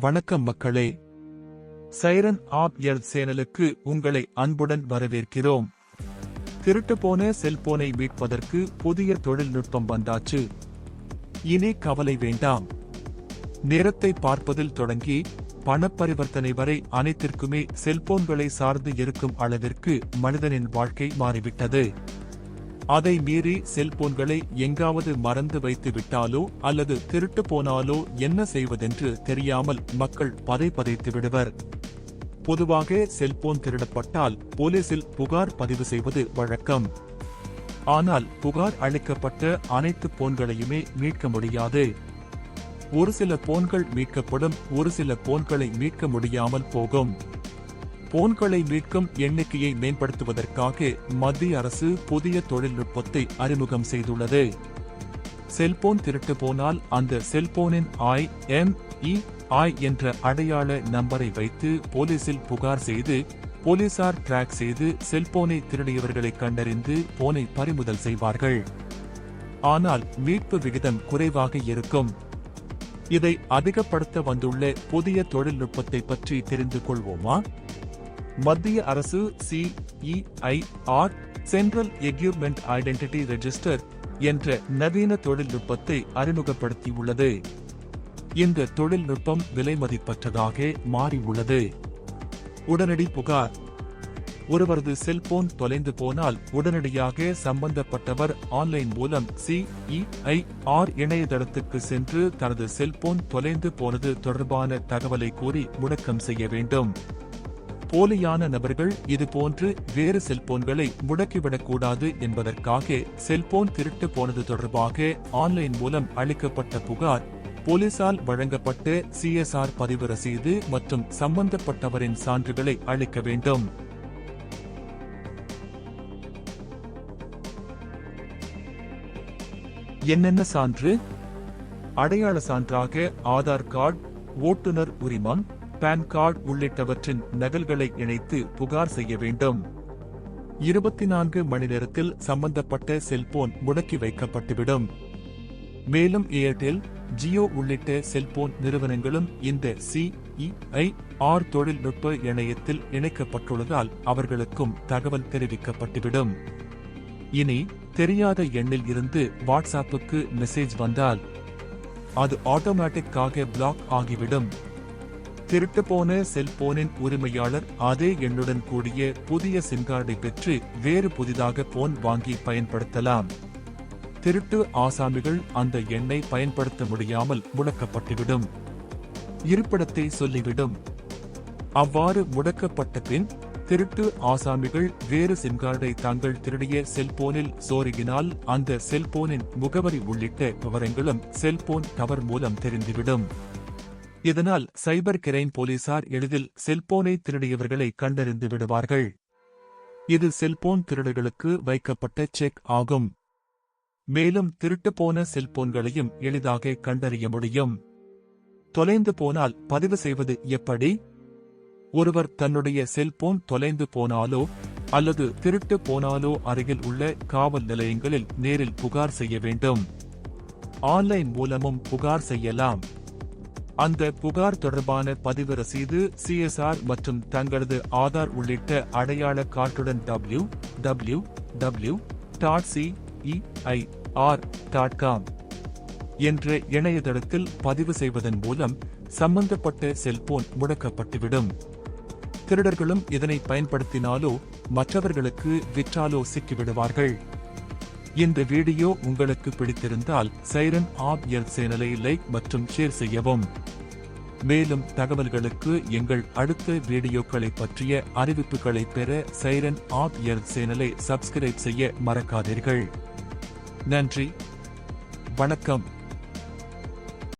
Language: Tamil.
வணக்கம் மக்களே சைரன் ஆப் எல் சேனலுக்கு உங்களை அன்புடன் வரவேற்கிறோம். திருட்டு போன செல்போனை மீட்பதற்கு புதிய தொழில்நுட்பம் வந்தாச்சு. இனி கவலை வேண்டாம். நேரத்தை பார்ப்பதில் தொடங்கி பணப்பரிவர்த்தனை வரை அனைத்திற்குமே செல்போன்களை சார்ந்து இருக்கும் அளவிற்கு மனிதனின் வாழ்க்கை மாறிவிட்டது. அதை மீறி செல்போன்களை எங்காவது மறந்து வைத்து விட்டாலோ அல்லது திருட்டு போனாலோ என்ன செய்வதென்று தெரியாமல் மக்கள் பதை பதைத்து விடுவர். பொதுவாக செல்போன் திருடப்பட்டால் போலீசில் புகார் பதிவு செய்வது வழக்கம். ஆனால் புகார் அளிக்கப்பட்ட அனைத்து போன்களையுமே மீட்க முடியாது. ஒரு சில போன்கள் மீட்கப்படும் ஒரு சில போன்களை மீட்க முடியாமல் போகும். போன்களை மீட்கும் எண்ணிக்கையை மேம்படுத்துவதற்காக மத்திய அரசு புதிய தொழில்நுட்பத்தை அறிமுகம் செய்துள்ளது. செல்போன் திருட்டு போனால் அந்த செல்போனின் ஐ எம் இ ஐ என்ற அடையாள நம்பரை வைத்து போலீசில் புகார் செய்து போலீசார் டிராக் செய்து செல்போனை திருடியவர்களை கண்டறிந்து போனை பறிமுதல் செய்வார்கள். ஆனால் மீட்பு விகிதம் குறைவாக இருக்கும். இதை அதிகப்படுத்த வந்துள்ள புதிய தொழில்நுட்பத்தை பற்றி தெரிந்து கொள்வோமா? மத்திய அரசு CEIR central equipment identity register என்ற நவீன தொழில்நுட்பத்தை அறிமுகப்படுத்தியுள்ளது. இந்த தொழில்நுட்பம் விலைமதிப்பற்றதாக மாறியுள்ளது. உடனடி புகார். ஒருவரது செல்போன் தொலைந்து போனால் உடனடியாக சம்பந்தப்பட்டவர் ஆன்லைன் மூலம் சிஇஐஆர் இணையதளத்துக்கு சென்று தனது செல்போன் தொலைந்து போனது தொடர்பான தகவலை கூறி முடக்கம் செய்ய வேண்டும். போலியான நபர்கள் இதுபோன்று வேறு செல்போன்களை முடக்கிவிடக்கூடாது என்பதற்காக செல்போன் திருட்டு போனது தொடர்பாக ஆன்லைன் மூலம் அளிக்கப்பட்ட புகார் போலீசால் வழங்கப்பட்ட சிஎஸ்ஆர் பதிவு ரசீது மற்றும் சம்பந்தப்பட்டவரின் சான்றுகளை அளிக்க வேண்டும். என்னென்ன சான்று? அடையாள சான்றாக ஆதார் கார்டு ஓட்டுநர் உரிமம் பான் கார்டு உள்ளிட்டவற்றின் நகல்களை இணைத்து புகார் செய்ய வேண்டும். இருபத்தி நான்கு மணி நேரத்தில் சம்பந்தப்பட்ட செல்போன் முடக்கி வைக்கப்பட்டுவிடும். மேலும் ஏர்டெல் ஜியோ உள்ளிட்ட செல்போன் நிறுவனங்களும் இந்த சிஇஐஆர் தொழில்நுட்ப இணையத்தில் இணைக்கப்பட்டுள்ளதால் அவர்களுக்கும் தகவல் தெரிவிக்கப்பட்டுவிடும். இனி தெரியாத எண்ணில் இருந்து வாட்ஸ்அப்புக்கு மெசேஜ் வந்தால் அது ஆட்டோமேட்டிக்காக பிளாக் ஆகிவிடும். திருட்டு போன செல்போனின் உரிமையாளர் அதே எண்ணுடன் கூடிய புதிய சிம் கார்டை பெற்று வேறு புதிதாக போன் வாங்கி பயன்படுத்தலாம். திருட்டு ஆசாமிகள் அந்த எண்ணை பயன்படுத்த முடியாமல் முடக்கப்பட்டுவிடும். இருப்பிடத்தை சொல்லிவிடும். அவ்வாறு முடக்கப்பட்ட பின் திருட்டு ஆசாமிகள் வேறு சிம் கார்டை தாங்கள் திருடிய செல்போனில் சோருகினால் அந்த செல்போனின் முகவரி உள்ளிட்ட விவரங்களும் செல்போன் டவர் மூலம் தெரிந்துவிடும். இதனால் சைபர் கிரைம் போலீசார் எளிதில் செல்போனை திருடியவர்களை கண்டறிந்து விடுவார்கள். இது செல்போன் திருடுகளுக்கு வைக்கப்பட்ட செக் ஆகும். மேலும் திருட்டு போன செல்போன்களையும் எளிதாக கண்டறிய முடியும். தொலைந்து போனால் பதிவு செய்வது எப்படி? ஒருவர் தன்னுடைய செல்போன் தொலைந்து போனாலோ அல்லது திருட்டு போனாலோ அருகில் உள்ள காவல் நிலையங்களில் நேரில் புகார் செய்ய வேண்டும். ஆன்லைன் மூலமும் புகார் செய்யலாம். அந்த புகார் தொடர்பான பதிவு ரசீது சிஎஸ்ஆர் மற்றும் தங்களது ஆதார் உள்ளிட்ட அடையாள கார்டுடன் W W W dot CEIR dot com என்ற இணையதளத்தில் பதிவு செய்வதன் மூலம் சம்பந்தப்பட்ட செல்போன் முடக்கப்பட்டுவிடும். திருடர்களும் இதனை பயன்படுத்தினாலோ மற்றவர்களுக்கு விற்றாலோ சிக்கிவிடுவார்கள். இந்த வீடியோ உங்களுக்கு பிடித்திருந்தால் சைரன் ஆப் எல் சேனலை லைக் மற்றும் ஷேர் செய்யவும். மேலும் தகவல்களுக்கு எங்கள் அடுத்த வீடியோக்களை பற்றிய அறிவிப்புகளை பெற சைரன் ஆப் எல் சேனலை சப்ஸ்கிரைப் செய்ய மறக்காதீர்கள். நன்றி. வணக்கம்.